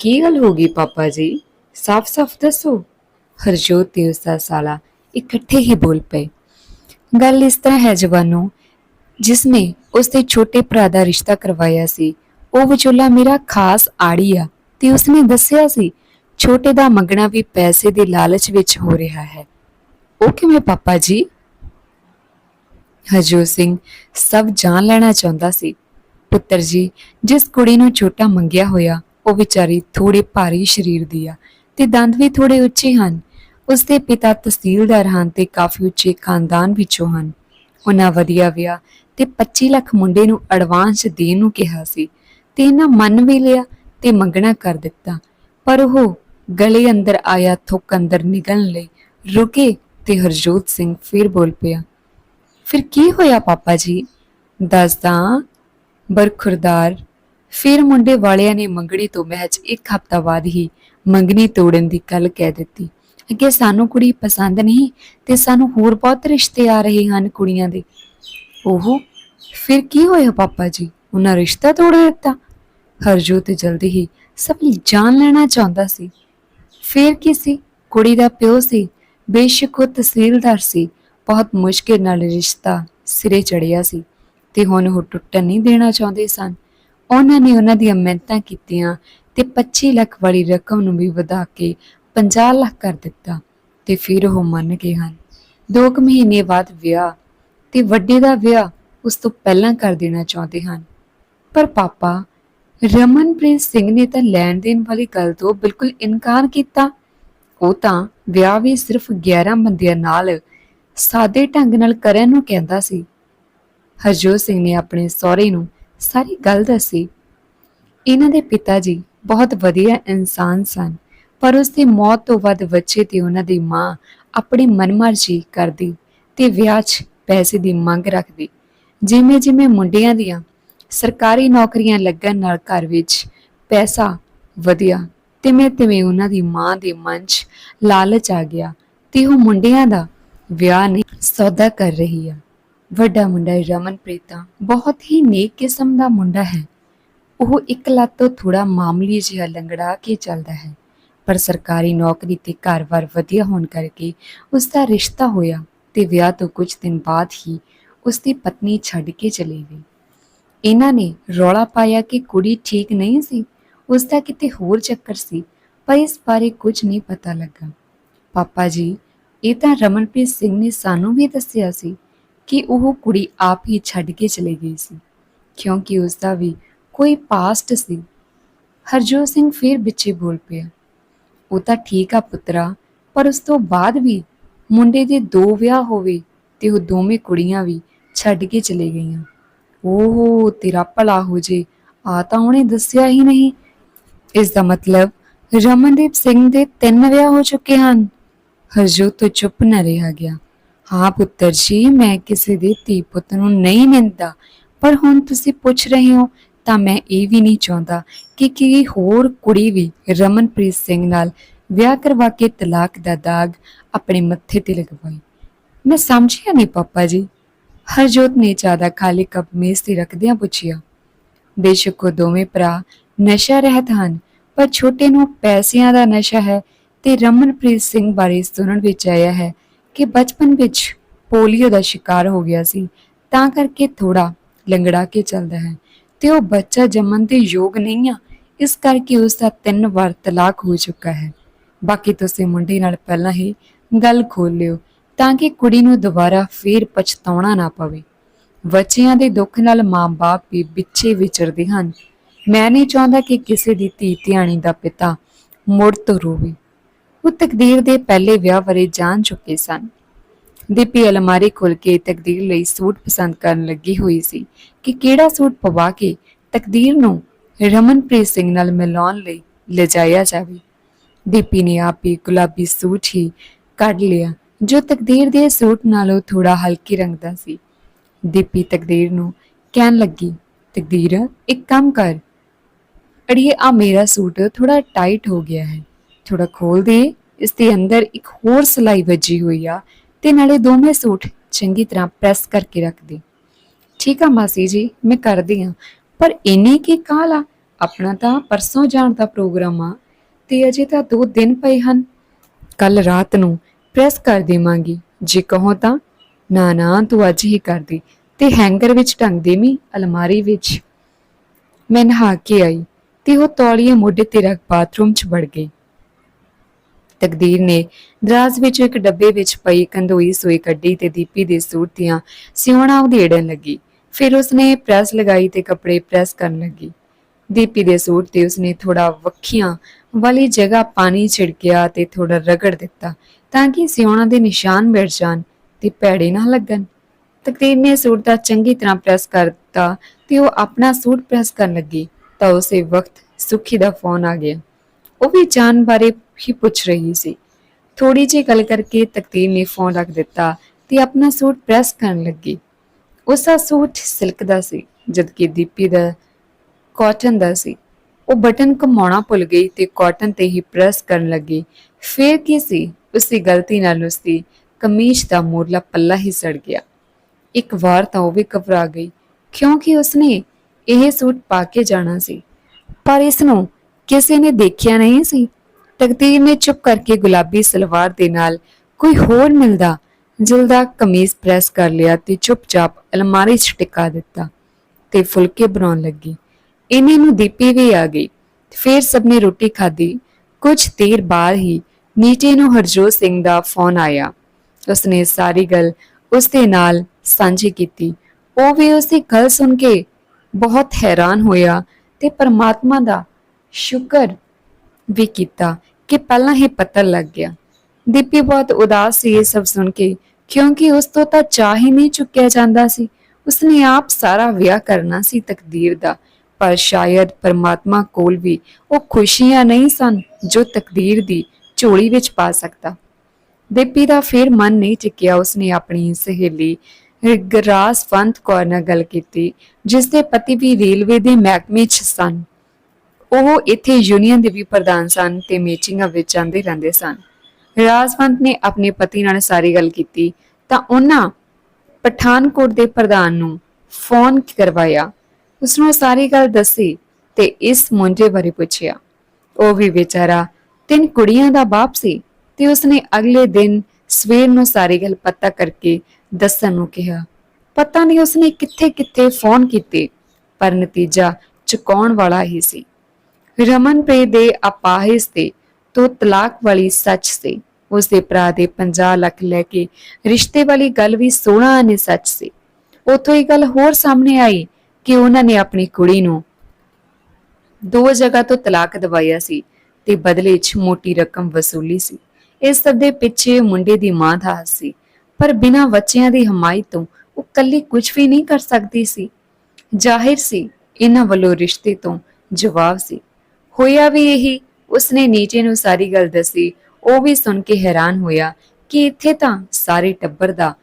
ਕੀ ਗੱਲ ਹੋ ਗਈ ਪਾਪਾ ਜੀ? ਸਾਫ਼-ਸਾਫ਼ ਦੱਸੋ। ਹਰਜੋਤ ਤੇ ਉਸਦਾ ਸਾਲਾ ਇਕੱਠੇ ਹੀ ਬੋਲ ਪਏ। ਗੱਲ ਇਸ ਤਰ੍ਹਾਂ ਹੈ ਜਵਾਨੋ ਜਿਸਨੇ ਉਸਦੇ ਛੋਟੇ ਭਰਾ ਦਾ ਰਿਸ਼ਤਾ ਕਰਵਾਇਆ ਸੀ, ਉਹ ਵਿਚੋਲਾ ਮੇਰਾ ਖਾਸ ਆੜੀ ਆ ਤੇ ਉਸਨੇ ਦੱਸਿਆ ਸੀ, ਛੋਟੇ ਦਾ ਮੰਗਣਾ ਵੀ ਪੈਸੇ ਦੇ ਲਾਲਚ ਵਿੱਚ ਹੋ ਰਿਹਾ ਹੈ। ਉਹ ਕਿਵੇਂ ਪਾਪਾ ਜੀ? ਹਜੋ ਸਿੰਘ ਸਭ ਜਾਣ ਲੈਣਾ ਚਾਹੁੰਦਾ ਸੀ। ਪੁੱਤਰ ਜੀ, ਜਿਸ ਕੁੜੀ ਨੂੰ ਛੋਟਾ ਮੰਗਿਆ ਹੋਇਆ ਉਹ ਵਿਚਾਰੀ ਥੋੜੇ ਭਾਰੀ ਸਰੀਰ ਦੀ ਆ ਤੇ ਦੰਦ ਵੀ ਥੋੜੇ ਉੱਚੇ ਹਨ। ਉਸਦੇ ਪਿਤਾ ਤਹਿਸੀਲਦਾਰ ਹਨ ਤੇ ਕਾਫੀ ਉੱਚੇ ਖਾਨਦਾਨ ਵਿੱਚੋਂ ਹਨ। ਉਹਨਾਂ ਵਧੀਆ ਵਿਆਹ ਤੇ 25 ਲੱਖ ਮੁੰਡੇ ਨੂੰ ਐਡਵਾਂਸ ਦੇਣ ਨੂੰ ਕਿਹਾ ਸੀ ਤੇ ਇਹਨਾਂ ਮੰਨ ਵੀ ਲਿਆ ਤੇ ਮੰਗਣਾ ਕਰ ਦਿੱਤਾ। ਪਰ ਉਹ ਗਲੇ ਅੰਦਰ ਆਇਆ ਥੁੱਕ ਅੰਦਰ ਨਿਗਲਣ ਲਈ ਰੁਕੇ ਤੇ ਹਰਜੋਤ ਸਿੰਘ ਫਿਰ ਬੋਲ ਪਿਆ, ਫਿਰ ਕੀ ਹੋਇਆ ਪਾਪਾ ਜੀ? ਦੱਸਦਾ ਬਰਖੁਰਦਾਰ ਫਿਰ ਮੁੰਡੇ ਵਾਲਿਆਂ ਨੇ ਮੰਗਣੀ ਤੋਂ ਮਹਿਜ ਇੱਕ ਹਫ਼ਤਾ ਬਾਅਦ ਹੀ ਮੰਗਣੀ ਤੋੜਨ ਦੀ ਗੱਲ ਕਹਿ ਦਿੱਤੀ। ਅੱਗੇ ਸਾਨੂੰ ਕੁੜੀ ਪਸੰਦ ਨਹੀਂ ਤੇ ਸਾਨੂੰ ਹੋਰ ਬਹੁਤ ਰਿਸ਼ਤੇ ਆ ਰਹੇ ਹਨ ਕੁੜੀਆਂ ਦੇ। ਉਹ ਫਿਰ ਕੀ ਹੋਇਆ ਪਾਪਾ ਜੀ? ਉਹਨਾਂ ਰਿਸ਼ਤਾ ਤੋੜ ਦਿੱਤਾ? ਹਰਜੋਤ ਜਲਦੀ ਹੀ ਸਭ ਜਾਣ ਲੈਣਾ ਚਾਹੁੰਦਾ ਸੀ। ਫਿਰ ਕੀ ਸੀ? ਕੁੜੀ ਦਾ ਪਿਓ ਸੀ, ਬੇਸ਼ੱਕ ਉਹ ਤਹਿਸੀਲਦਾਰ ਸੀ, ਬਹੁਤ ਮੁਸ਼ਕਿਲ ਨਾਲ ਰਿਸ਼ਤਾ ਸਿਰੇ ਚੜਿਆ ਸੀ ਤੇ ਹੁਣ ਉਹ ਟੁੱਟਣ ਨਹੀਂ ਦੇਣਾ ਚਾਹੁੰਦੇ ਸਨ। ਉਹਨਾਂ ਨੇ ਉਹਨਾਂ ਦੀਆਂ ਮਿਹਨਤਾਂ ਕੀਤੀਆਂ ਤੇ 25 ਲੱਖ ਵਾਲੀ ਰਕਮ ਨੂੰ ਵੀ ਵਧਾ ਕੇ 50 ਲੱਖ ਕਰ ਦਿੱਤਾ ਤੇ ਫਿਰ ਉਹ ਮੰਨ ਗਏ ਹਨ। ਦੋ ਮਹੀਨੇ ਬਾਅਦ ਵਿਆਹ ਤੇ ਵੱਡੇ ਦਾ ਵਿਆਹ ਉਸ ਤੋਂ ਪਹਿਲਾਂ ਕਰ ਦੇਣਾ ਚਾਹੁੰਦੇ ਹਨ। ਪਰ ਪਾਪਾ, ਰਮਨਪ੍ਰੀਤ ਸਿੰਘ ਨੇ ਤਾਂ ਲੈਣ ਦੇਣ ਵਾਲੀ ਗੱਲ ਤੋਂ ਬਿਲਕੁਲ ਇਨਕਾਰ ਕੀਤਾ। ਉਹ ਤਾਂ ਵਿਆਹ ਵੀ ਸਿਰਫ 11 ਬੰਦਿਆਂ ਨਾਲ ਸਾਦੇ ਢੰਗ ਨਾਲ ਕਰਨ ਨੂੰ ਕਹਿੰਦਾ ਸੀ। ਹਰਜੋਤ ਸਿੰਘ ਨੇ ਆਪਣੇ ਸਹੁਰੇ ਨੂੰ ਸਾਰੀ ਗੱਲ ਦੱਸੀ ਇਹਨਾਂ ਦੇ ਪਿਤਾ ਜੀ ਬਹੁਤ ਵਧੀਆ ਇਨਸਾਨ ਸਨ, ਪਰ ਉਸ ਦੀ ਮੌਤ ਤੋਂ ਵੱਧ ਬੱਚੇ ਤੇ ਉਹਨਾਂ ਦੀ ਮਾਂ ਆਪਣੀ ਮਨਮਰਜ਼ੀ ਕਰਦੀ ਤੇ ਵਿਆਹ 'ਚ ਪੈਸੇ ਦੀ ਮੰਗ ਰੱਖਦੀ। ਜਿਵੇਂ ਜਿਵੇਂ ਮੁੰਡਿਆਂ ਦੀਆਂ ਸਰਕਾਰੀ ਨੌਕਰੀਆਂ ਲੱਗਣ ਨਾਲ ਘਰ ਵਿੱਚ ਪੈਸਾ ਵਧਿਆ ਤਿਵੇਂ ਤਿਵੇਂ ਉਹਨਾਂ ਦੀ ਮਾਂ ਦੇ ਮਨ 'ਚ ਲਾਲਚ ਆ ਗਿਆ ਤੇ ਉਹ ਮੁੰਡਿਆਂ ਦਾ ਵਿਆਹ ਨਹੀਂ ਸੌਦਾ ਕਰ ਰਹੀ ਆ। ਵੱਡਾ ਮੁੰਡਾ ਰਮਨਪ੍ਰੀਤਾ। ਬਹੁਤ ਹੀ ਨੇਕ ਕਿਸਮ ਦਾ ਮੁੰਡਾ ਹੈ। ਉਹ ਇੱਕ ਲੱਤ ਤੋਂ ਥੋੜਾ ਮਾਮੂਲੀ ਜਿਹਾ ਲੰਗੜਾ ਕੇ ਚੱਲਦਾ ਹੈ। ਪਰ ਸਰਕਾਰੀ ਨੌਕਰੀ ਤੇ ਘਰ ਵਾਰ ਵਧੀਆ ਹੋਣ ਕਰਕੇ ਉਸ ਦਾ ਰਿਸ਼ਤਾ ਹੋਇਆ ਤੇ ਵਿਆਹ ਤੋਂ ਕੁਝ ਦਿਨ ਬਾਅਦ ਹੀ ਉਸ ਦੀ ਪਤਨੀ ਛੱਡ ਕੇ ਚਲੀ ਗਈ। ਇਹਨਾਂ ਨੇ ਰੌਲਾ ਪਾਇਆ ਕਿ ਕੁੜੀ ਠੀਕ ਨਹੀਂ ਸੀ। ਉਸ ਦਾ ਕਿਤੇ ਹੋਰ ਚੱਕਰ ਸੀ, ਪਰ ਇਸ ਬਾਰੇ ਕੁਝ ਨਹੀਂ ਪਤਾ ਲੱਗਾ। ਪਾਪਾ ਜੀ, ਇਹ ਤਾਂ ਰਮਨਪ੍ਰੀਤ ਸਿੰਘ ਨੇ ਸਾਨੂੰ ਵੀ ਦੱਸਿਆ ਸੀ ਕਿ ਉਹ ਕੁੜੀ ਆਪ ਹੀ ਛੱਡ ਕੇ ਚਲੇ ਗਈ ਸੀ, ਕਿਉਂਕਿ ਉਸ ਦਾ ਵੀ ਕੋਈ ਪਾਸਟ ਸੀ। ਹਰਜੋਤ ਸਿੰਘ ਫਿਰ ਵਿੱਚੇ ਬੋਲ ਪਿਆ, ਉਹ ਤਾਂ ਠੀਕ ਆ ਪੁੱਤਰਾ, ਪਰ ਉਸ ਤੋਂ ਬਾਅਦ ਵੀ ਮੁੰਡੇ ਦੇ ਦੋ ਵਿਆਹ ਹੋਵੇ ਤੇ ਉਹ ਦੋਵੇਂ ਕੁੜੀਆਂ ਵੀ ਛੱਡ ਕੇ ਚਲੇ ਗਈਆਂ। ਓਹ, ਤੇਰਾ ਭਲਾ ਹੋ ਜੇ, ਆ ਤਾਂ ਉਹਨੇ ਦੱਸਿਆ ਹੀ ਨਹੀਂ। ਇਸ ਦਾ ਮਤਲਬ ਰਮਨਦੀਪ ਸਿੰਘ ਦੇ ਤਿੰਨ ਵਿਆਹ ਹੋ ਚੁੱਕੇ ਹਨ। ਹਰਜੋਤ ਤੋਂ ਚੁੱਪ ਨਾ ਰਿਹਾ ਗਿਆ। ਹਾਂ ਪੁੱਤਰ ਜੀ, ਮੈਂ ਕਿਸੇ ਦੇ ਧੀ ਪੁੱਤ ਨੂੰ ਨਹੀਂ ਨਿੰਦਾ ਪਰ ਹੁਣ ਤੁਸੀਂ ਪੁੱਛ ਰਹੇ ਹੋ, ਤਾਂ ਮੈਂ ਇਹ ਵੀ ਨਹੀਂ ਚਾਹੁੰਦਾ ਕਿ ਕੀ ਹੋਰ ਕੁੜੀ ਵੀ ਰਮਨਪ੍ਰੀਤ ਸਿੰਘ ਨਾਲ ਵਿਆਹ ਕਰਵਾ ਕੇ ਤਲਾਕ ਦਾ ਦਾਗ ਆਪਣੇ ਮੱਥੇ ਤੇ ਲਗਵਾਏ। ਮੈਂ ਸਮਝਿਆ ਨਹੀਂ ਪਾਪਾ ਜੀ। ਹਰਜੋਤ ਨੇ ਜ਼ਿਆਦਾ ਖਾਲੀ ਕੱਪ ਮੇਜ਼ ਤੇ ਰੱਖਦਿਆਂ ਪੁੱਛਿਆ, ਬੇਸ਼ੱਕ ਉਹ ਦੋਵੇਂ ਭਰਾ ਨਸ਼ਾ ਰਹਿਤ ਹਨ, ਪਰ ਛੋਟੇ ਨੂੰ ਪੈਸਿਆਂ ਦਾ ਨਸ਼ਾ ਹੈ ਤੇ ਰਮਨਪ੍ਰੀਤ ਸਿੰਘ ਬਾਰੇ ਸੁਣਨ ਵਿੱਚ ਆਇਆ ਹੈ। ਕਿ ਬਚਪਨ ਵਿੱਚ ਪੋਲੀਓ ਦਾ ਸ਼ਿਕਾਰ ਹੋ ਗਿਆ ਸੀ, ਤਾਂ ਕਰਕੇ ਥੋੜਾ ਲੰਗੜਾ ਕੇ ਚੱਲਦਾ ਹੈ ਤੇ ਉਹ ਬੱਚਾ ਜੰਮਣ ਦੇ ਯੋਗ ਨਹੀਂ ਆ, ਇਸ ਕਰਕੇ ਉਸ ਦਾ ਤਿੰਨ ਵਾਰ ਤਲਾਕ ਹੋ ਚੁੱਕਾ ਹੈ। ਬਾਕੀ ਤੁਸੀਂ ਮੁੰਡੇ ਨਾਲ ਪਹਿਲਾਂ ਹੀ ਗੱਲ ਖੋਲ ਲਿਓ ਤਾਂ ਕਿ ਕੁੜੀ ਨੂੰ ਦੁਬਾਰਾ ਫੇਰ ਪਛਤਾਉਣਾ ਨਾ ਪਵੇ। ਬੱਚਿਆਂ ਦੇ ਦੁੱਖ ਨਾਲ ਮਾਂ-ਬਾਪ ਵੀ ਵਿੱਚੇ ਵਿਚਰਦੇ ਹਨ। ਮੈਂ ਨਹੀਂ ਚਾਹੁੰਦਾ ਕਿ ਕਿਸੇ ਦੀ ਧੀ ਧਿਆਣੀ ਦਾ ਪਿਤਾ ਮੁੜ ਤੋਂ ਰੋਵੇ। ਉਹ ਤਕਦੀਰ ਦੇ ਪਹਿਲੇ ਵਿਆਹ ਬਾਰੇ ਜਾਣ ਚੁੱਕੇ ਸਨ। ਦੀਪੀ ਅਲਮਾਰੀ ਖੋਲ ਕੇ ਤਕਦੀਰ ਲਈ ਸੂਟ ਪਸੰਦ ਕਰਨ ਲੱਗੀ ਹੋਈ ਸੀ ਕਿ ਕਿਹੜਾ ਸੂਟ ਪਵਾ ਕੇ ਤਕਦੀਰ ਨੂੰ ਰਮਨਪ੍ਰੀਤ ਸਿੰਘ ਨਾਲ ਮਿਲਾਉਣ ਲਈ ਲਿਜਾਇਆ ਜਾਵੇ। ਦੀਪੀ ਨੇ ਆਪ ਹੀ ਗੁਲਾਬੀ ਸੂਟ ਹੀ ਕੱਢ ਲਿਆ, ਜੋ ਤਕਦੀਰ ਦੇ ਸੂਟ ਨਾਲੋਂ ਥੋੜਾ ਹਲਕੀ ਰੰਗ ਦਾ ਸੀ। ਦੀਪੀ ਤਕਦੀਰ ਨੂੰ ਕਹਿਣ ਲੱਗੀ, ਤਕਦੀਰ, ਇੱਕ ਕੰਮ ਕਰ। ਅੜੀਏ ਆ ਮੇਰਾ ਸੂਟ ਥੋੜਾ ਟਾਈਟ ਹੋ ਗਿਆ ਹੈ। ਥੋੜਾ ਖੋਲ ਦੇ। ਇਸ ਦੇ ਅੰਦਰ ਇੱਕ ਹੋਰ ਸਲਾਈ ਵੱਜੀ ਹੋਈ ਆ ਤੇ ਨਾਲੇ ਦੋਵੇਂ ਸੂਟ ਚੰਗੀ ਤਰ੍ਹਾਂ ਪ੍ਰੈਸ ਕਰਕੇ ਰੱਖ ਦੇ। ਠੀਕ ਆ ਮਾਸੀ ਜੀ, ਮੈਂ ਕਰਦੀ ਆ ਪਰ ਇੰਨੇ ਕੀ ਕਾਲਾ ਆਪਣਾ ਤਾਂ ਪਰਸੋਂ ਜਾਣ ਦਾ ਪ੍ਰੋਗਰਾਮ ਆ ਤੇ ਅਜੇ ਤਾਂ 2 ਦਿਨ ਪਏ ਹਨ। ਕੱਲ ਰਾਤ ਨੂੰ ਪ੍ਰੈਸ ਕਰ ਦੇਵਾਂਗੀ। ਜੇ ਕਹੋ ਤਾਂ, ਨਾ ਨਾ, ਤੂੰ ਅੱਜ ਹੀ ਕਰ ਦੇ ਤੇ ਹੈਂਗਰ ਵਿੱਚ ਟੰਗ ਦੇਵੀਂ ਅਲਮਾਰੀ ਵਿੱਚ। ਮੈਂ ਨਹਾ ਕੇ ਆਈ ਤੇ ਉਹ ਤੌਲੀਏ ਮੋਢੇ ਤੇ ਰੱਖ ਬਾਥਰੂਮ 'ਚ ਵੜ ਗਈ। ਤਕਦੀਰ ਨੇ ਦਰਾਜ਼ ਵਿੱਚੋਂ ਇੱਕ ਡੱਬੇ ਵਿੱਚ ਪਈ ਕੰਦੋਈ ਸੂਈ ਕੱਢੀ ਤੇ ਦੀਪੀ ਦੇ ਸੂਟ ਦੀਆਂ ਸਿਉਣਾ ਉਧੇੜਨ ਲੱਗੀ। ਫਿਰ ਉਸਨੇ ਪ੍ਰੈਸ ਲਗਾਈ ਤੇ ਕੱਪੜੇ ਪ੍ਰੈਸ ਕਰਨ ਲੱਗੀ। ਦੀਪੀ ਦੇ ਸੂਟ ਤੇ ਉਸਨੇ ਥੋੜਾ ਵੱਖੀਆਂ ਵਾਲੀ ਜਗ੍ਹਾ ਪਾਣੀ ਛਿੜਕਿਆ ਤੇ ਥੋੜਾ ਰਗੜ ਦਿੱਤਾ ਤਾਂ ਕਿ ਸਿਉਣਾ ਦੇ ਨਿਸ਼ਾਨ ਮਿਟ ਜਾਣ ਤੇ ਭੈੜੇ ਨਾ ਲੱਗਣ। ਤਕਦੀਰ ਨੇ ਸੂਟ ਦਾ ਚੰਗੀ ਤਰ੍ਹਾਂ ਪ੍ਰੈਸ ਕਰ ਦਿੱਤਾ ਤੇ ਉਹ ਆਪਣਾ ਸੂਟ ਪ੍ਰੈਸ ਕਰਨ ਲੱਗੀ ਤਾਂ ਉਸੇ ਵਕਤ ਸੁਖੀ ਦਾ ਫੋਨ ਆ ਗਿਆ। ਉਹ ਵੀ ਜਾਨ ਬਾਰੇ ਹੀ ਪੁੱਛ ਰਹੀ ਸੀ। ਥੋੜੀ ਜਿਹੀ ਗੱਲ ਕਰਕੇ ਤਕਦੀਰ ਨੇ ਫੋਨ ਰੱਖ ਦਿੱਤਾ ਤੇ ਆਪਣਾ ਸੂਟ ਪ੍ਰੈਸ ਕਰਨ ਲੱਗੀ। ਉਸ ਦਾ ਸੂਟ ਸਿਲਕ ਦਾ ਸੀ, ਜਦਕਿ ਦੀਪੀ ਦਾ ਕਾਟਨ ਦਾ ਸੀ। ਉਹ ਬਟਨ ਘੁਮਾਉਣਾ ਭੁੱਲ ਗਈ ਤੇ ਕਾਟਨ ਤੇ ਹੀ ਪ੍ਰੈਸ ਕਰਨ ਲੱਗੀ। ਫੇਰ ਕੀ ਸੀ? ਉਸਦੀ ਗਲਤੀ ਨਾਲ ਉਸਦੀ ਕਮੀਜ਼ ਦਾ ਮੋਰਲਾ ਪੱਲਾ ਹੀ ਸੜ ਗਿਆ। ਇੱਕ ਵਾਰ ਤਾਂ ਉਹ ਵੀ ਘਬਰਾ ਗਈ। ਕਿਉਂਕਿ ਉਸਨੇ ਇਹ ਸੂਟ ਪਾ ਕੇ ਜਾਣਾ ਸੀ। ਪਰ ਇਸ ਨੂੰ ਕਿਸੇ ਨੇ ਦੇਖਿਆ ਨਹੀਂ ਸੀ। ਤਕਦੀਰ ਨੇ ਚੁੱਪ ਕਰਕੇ ਗੁਲਾਬੀ ਸਲਵਾਰ ਦੇ ਨਾਲ ਕੋਈ ਹੋਰ ਮਿਲਦਾ ਜਲਦਾ ਕਮੀਜ਼ ਪ੍ਰੈਸ ਕਰ ਲਿਆ ਤੇ ਚੁੱਪਚਾਪ ਅਲਮਾਰੀ 'ਚ ਟਿਕਾ ਦਿੱਤਾ ਤੇ ਫੁਲਕੇ ਬਣਾਉਣ ਲੱਗੀ। ਇਹਨੇ ਨੂੰ ਦੀਪੀ ਵੀ ਆ ਗਈ। ਫਿਰ ਸਭ ਨੇ ਰੋਟੀ ਖਾਧੀ। ਕੁਝ ਦੇਰ ਬਾਅਦ ਹੀ ਨੀਚੇ ਨੂੰ ਹਰਜੋਤ ਸਿੰਘ ਦਾ ਫੋਨ ਆਇਆ। ਉਸਨੇ ਸਾਰੀ ਗੱਲ ਉਸਦੇ ਨਾਲ ਸਾਂਝੀ ਕੀਤੀ। ਉਹ ਵੀ ਉਸਦੀ ਗੱਲ ਸੁਣ ਕੇ ਬਹੁਤ ਹੈਰਾਨ ਹੋਇਆ ਤੇ ਪਰਮਾਤਮਾ ਦਾ ਸ਼ੁਕਰ ਵੀ ਕੀਤਾ। ਕਿ ਪਹਿਲਾਂ ਹੀ ਪਤਾ ਲੱਗ ਗਿਆ। ਦੀਪੀ ਬਹੁਤ ਉਦਾਸ ਸੀ ਇਹ ਸਭ ਸੁਣ ਕੇ, ਕਿਉਂਕਿ ਉਸ ਤੋਂ ਤਾਂ ਚਾਹ ਹੀ ਨਹੀਂ ਚੁੱਕਿਆ ਜਾਂਦਾ ਸੀ। ਉਸਨੇ ਆਪ ਸਾਰਾ ਵਿਆਹ ਕਰਨਾ ਸੀ ਤਕਦੀਰ ਦਾ, ਪਰ ਸ਼ਾਇਦ ਪਰਮਾਤਮਾ ਕੋਲ ਵੀ ਉਹ ਖੁਸ਼ੀਆਂ ਨਹੀਂ ਸਨ ਜੋ ਤਕਦੀਰ ਦੀ ਝੋਲੀ ਵਿੱਚ ਪਾ ਸਕਦਾ। ਦੀਪੀ ਦਾ ਫਿਰ ਮਨ ਨਹੀਂ ਟਿਕਿਆ ਉਸਨੇ ਆਪਣੀ ਸਹੇਲੀ ਗਰਾਸਵੰਤ ਕੌਰ ਨਾਲ ਗੱਲ ਕੀਤੀ ਜਿਸ ਦੇ ਪਤੀ ਵੀ ਰੇਲਵੇ ਦੇ ਮਹਿਕਮੇ 'ਚ ਸਨ। ਉਹ ਇੱਥੇ ਯੂਨੀਅਨ ਦੇ ਵੀ ਪ੍ਰਧਾਨ ਸਨ ਤੇ ਮੀਟਿੰਗਾਂ ਵਿੱਚ ਜਾਂਦੇ ਰਹਿੰਦੇ ਸਨ। ਰਾਜਵੰਤ ਨੇ ਆਪਣੇ ਪਤੀ ਨਾਲ ਸਾਰੀ ਗੱਲ ਕੀਤੀ ਤਾਂ ਉਹਨਾਂ ਪਠਾਨਕੋਟ ਦੇ ਪ੍ਰਧਾਨ ਨੂੰ ਫੋਨ ਕਰਵਾਇਆ। ਉਸ ਨੂੰ ਸਾਰੀ ਗੱਲ ਦੱਸੀ ਤੇ ਇਸ ਮੁੰਡੇ ਬਾਰੇ ਪੁੱਛਿਆ। ਉਹ ਵੀ ਵਿਚਾਰਾ ਤਿੰਨ ਕੁੜੀਆਂ ਦਾ ਬਾਪ ਸੀ ਤੇ ਉਸਨੇ ਅਗਲੇ ਦਿਨ ਸਵੇਰ ਨੂੰ ਸਾਰੀ ਗੱਲ ਪਤਾ ਕਰਕੇ ਦੱਸਣ ਨੂੰ ਕਿਹਾ। ਪਤਾ ਨਹੀਂ ਉਸਨੇ ਕਿੱਥੇ-ਕਿੱਥੇ ਫੋਨ ਕੀਤੇ, ਪਰ ਨਤੀਜਾ ਚੁਕਾਉਣ ਵਾਲਾ ਹੀ ਸੀ। ਰਮਨਪ੍ਰੀਤ ਦੇ ਅਪਾਹਿਜ ਤੇ ਤੋਂ ਤਲਾਕ ਵਾਲੀ ਸੱਚ ਸੀ। ਉਸ ਦੇ ਭਰਾ ਦੇ 50 ਲੱਖ ਲੈ ਕੇ ਰਿਸ਼ਤੇ ਵਾਲੀ ਗੱਲ ਵੀ ਸੋਹਣਾ ਨੇ ਸੱਚ ਸੀ। ਉਥੋਂ ਹੀ ਗੱਲ ਹੋਰ ਸਾਹਮਣੇ ਆਈ ਕਿ ਉਹਨਾਂ ਨੇ ਆਪਣੀ ਕੁੜੀ ਨੂੰ ਦੋ ਜਗ੍ਹਾ ਤੋਂ ਤਲਾਕ ਦਵਾਇਆ ਸੀ ਤੇ ਬਦਲੇ 'ਚ ਮੋਟੀ ਰਕਮ ਵਸੂਲੀ ਸੀ। ਇਸ ਸਭ ਦੇ ਪਿੱਛੇ ਮੁੰਡੇ ਦੀ ਮਾਂ ਦਾ ਹੱਥ ਸੀ, ਪਰ ਬਿਨਾਂ ਬੱਚਿਆਂ ਦੀ ਹਮਾਇਤ ਤੋਂ ਉਹ ਕੱਲੀ ਕੁਝ ਵੀ ਨਹੀਂ ਕਰ ਸਕਦੀ ਸੀ। ਜ਼ਾਹਿਰ ਸੀ, ਇਹਨਾਂ ਵੱਲੋਂ ਰਿਸ਼ਤੇ ਤੋਂ ਜਵਾਬ ਸੀ। ਹੋਇਆ ਵੀ ਇਹੀ। ਉਸਨੇ ਨੀਚੇ ਨੂੰ ਸਾਰੀ ਗੱਲ ਦੱਸੀ। ਉਹ ਵੀ ਸੁਣ ਕੇ ਹੈਰਾਨ ਹੋਇਆ ਕਿ ਇੱਥੇ ਤਾਂ ਸਾਰੇ ਟੱਬਰ ਦਾ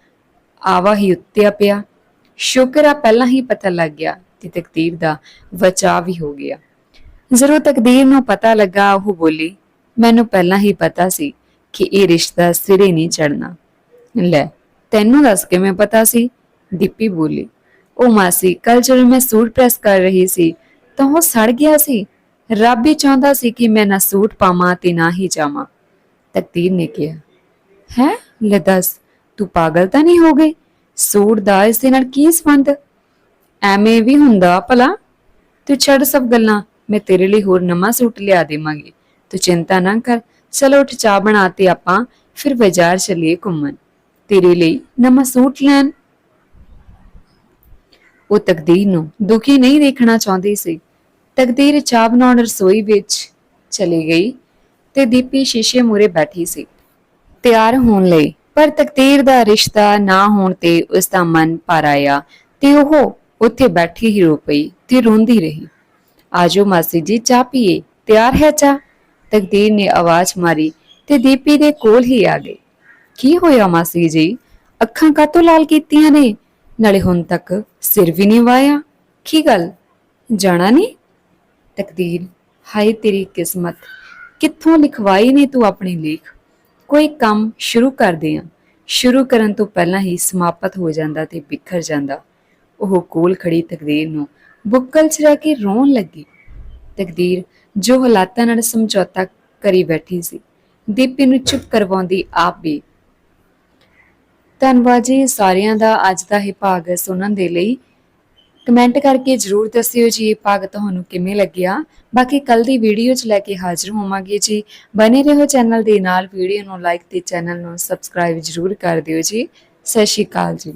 ਆਵਾ ਹੀ ਉੱਤਿਆ ਪਿਆ। ਸ਼ੁਕਰ ਆ, ਪਹਿਲਾਂ ਹੀ ਪਤਾ ਲੱਗ ਗਿਆ ਤੇ ਤਕਦੀਰ ਦਾ ਬਚਾਅ ਵੀ ਹੋ ਗਿਆ। ਜ਼ਰੂਰ ਤਕਦੀਰ ਨੂੰ ਪਤਾ ਲੱਗਾ, ਉਹ ਬੋਲੀ, ਮੈਨੂੰ ਪਹਿਲਾਂ ਹੀ ਪਤਾ ਸੀ ਕਿ ਇਹ ਰਿਸ਼ਤਾ ਸਿਰੇ ਨਹੀਂ ਚੜਨਾ ਲੈ, ਤੈਨੂੰ ਦੱਸ ਕੇ ਮੈਂ ਪਤਾ ਸੀ? ਦੀਪੀ ਬੋਲੀ, ਉਹ ਮਾਸੀ ਕੱਲ ਜਦੋਂ ਮੈਂ ਸੂਟ ਪ੍ਰੈਸ ਕਰ ਰਹੀ ਸੀ ਤਾਂ ਉਹ ਸੜ ਗਿਆ ਸੀ। ਰੱਬ ਹੀ ਚਾਹੁੰਦਾ ਸੀ ਕਿ ਮੈਂ ਨਾ ਸੂਟ ਪਾਵਾਂ ਤੇ ਨਾ ਹੀ ਜਾਵਾਂ। ਤਕਦੀਰ ਨੇ ਕਿਹਾ, ਹੈ, ਲੈ ਦੱਸ, ਤੂੰ ਪਾਗਲ ਤਾਂ ਨਹੀਂ ਹੋ ਗਈ? ਸੂਟ ਦਾ ਇਸ ਦੇ ਨਾਲ ਕੀ ਸੰਬੰਧ? ਐਵੇਂ ਵੀ ਹੁੰਦਾ ਭਲਾ? ਤੂੰ ਛੱਡ ਸਭ ਗੱਲਾਂ, ਮੈਂ ਤੇਰੇ ਲਈ ਹੋਰ ਨਵਾਂ ਸੂਟ ਲਿਆ ਦੇਵਾਂਗੀ। ਤੂੰ ਚਿੰਤਾ ਨਾ ਕਰ, ਚਲੋ ਉੱਠ ਚਾਹ ਬਣਾ ਤੇ ਆਪਾਂ ਫਿਰ ਬਾਜ਼ਾਰ ਚੱਲੀਏ ਘੁੰਮਣ। ਤੇਰੇ ਲਈ ਨਵਾਂ ਸੂਟ ਲੈਣ। ਉਹ ਤਕਦੀਰ ਨੂੰ ਦੁਖੀ ਨਹੀਂ ਦੇਖਣਾ ਚਾਹੁੰਦੀ ਸੀ। ਤਕਦੀਰ ਚਾਹ ਬਣਾਉਣ ਰਸੋਈ ਵਿੱਚ ਚਲੀ ਗਈ ਤੇ ਦੀਪੀ ਸ਼ੀਸ਼ੇ ਮੂਰੇ ਬੈਠੀ ਸੀ। ਤਿਆਰ ਹੋਣ ਲਈ, ਪਰ ਤਕਦੀਰ ਦਾ ਰਿਸ਼ਤਾ ਨਾ ਹੋਣ ਤੇ ਉਸ ਦਾ ਮਨ ਭਰ ਆਇਆ ਤੇ ਉਹ ਉੱਥੇ ਬੈਠੀ ਹੀ ਰੋ ਪਈ ਤੇ ਰੋਂਦੀ ਰਹੀ। ਆਜੋ ਮਾਸੀ ਜੀ, ਚਾਹ ਪੀਏ। ਤਿਆਰ ਹੈ ਚਾਹ? ਤਕਦੀਰ ਨੇ ਆਵਾਜ਼ ਮਾਰੀ ਤੇ ਦੀਪੀ ਦੇ ਕੋਲ ਹੀ ਆ ਗਈ। ਕੀ ਹੋਇਆ ਮਾਸੀ ਜੀ? ਅੱਖਾਂ ਕਾਤੋਂ ਲਾਲ ਕੀਤੀਆਂ ਨੇ? ਨਾਲੇ ਹੁਣ ਤੱਕ ਸਿਰ ਵੀ ਨਹੀਂ ਵਾਇਆ ਕੀ ਗੱਲ? ਜਾਣਾ ਨਹੀਂ? ਤਕਦੀਰ। ਹਾਏ ਤੇਰੀ ਕਿਸਮਤ, ਕਿੱਥੋਂ ਲਿਖਵਾਈ ਨੇ ਤੂੰ ਆਪਣੀ ਲੇਖ? ਕੋਈ ਕੰਮ ਸ਼ੁਰੂ ਕਰਦੇ ਆ ਸ਼ੁਰੂ ਕਰਨ ਤੋਂ ਪਹਿਲਾਂ ਹੀ ਸਮਾਪਤ ਹੋ ਜਾਂਦਾ ਤੇ ਬਿਖਰ ਜਾਂਦਾ। ਉਹ ਕੋਲ ਖੜੀ ਤਕਦੀਰ ਨੂੰ ਬੁੱਕਲ 'ਚ ਰਹਿ ਕੇ ਰੋਣ ਲੱਗੀ। ਤਕਦੀਰ ਜੋ ਹਾਲਾਤਾਂ ਨਾਲ ਸਮਝੌਤਾ ਕਰੀ ਬੈਠੀ ਸੀ। ਦੀਪੀ ਨੂੰ ਚੁੱਪ ਕਰਵਾਉਂਦੀ ਆਪ ਵੀ। ਧੰਨਵਾਦ ਜੀ ਸਾਰਿਆਂ ਦਾ। ਅੱਜ ਦਾ ਇਹ ਭਾਗ ਸੁਣਨ ਦੇ ਲਈ ਕਮੈਂਟ ਕਰਕੇ ਜਰੂਰ ਦੱਸਿਓ ਜੀ ਇਹ ਭਾਗ ਤੁਹਾਨੂੰ ਕਿਵੇਂ ਲੱਗਿਆ। ਬਾਕੀ ਕੱਲ ਦੀ ਵੀਡੀਓ 'ਚ ਲੈ ਕੇ ਹਾਜ਼ਰ ਹੋਵਾਂਗੇ ਜੀ। ਬਨੇ ਰਹੋ ਚੈਨਲ ਦੇ ਨਾਲ, ਵੀਡੀਓ ਨੂੰ ਲਾਈਕ ਤੇ ਚੈਨਲ ਨੂੰ ਸਬਸਕ੍ਰਾਈਬ ਜਰੂਰ ਕਰ ਦਿਓ ਜੀ। ਸਤਿ ਸ਼੍ਰੀ ਅਕਾਲ ਜੀ।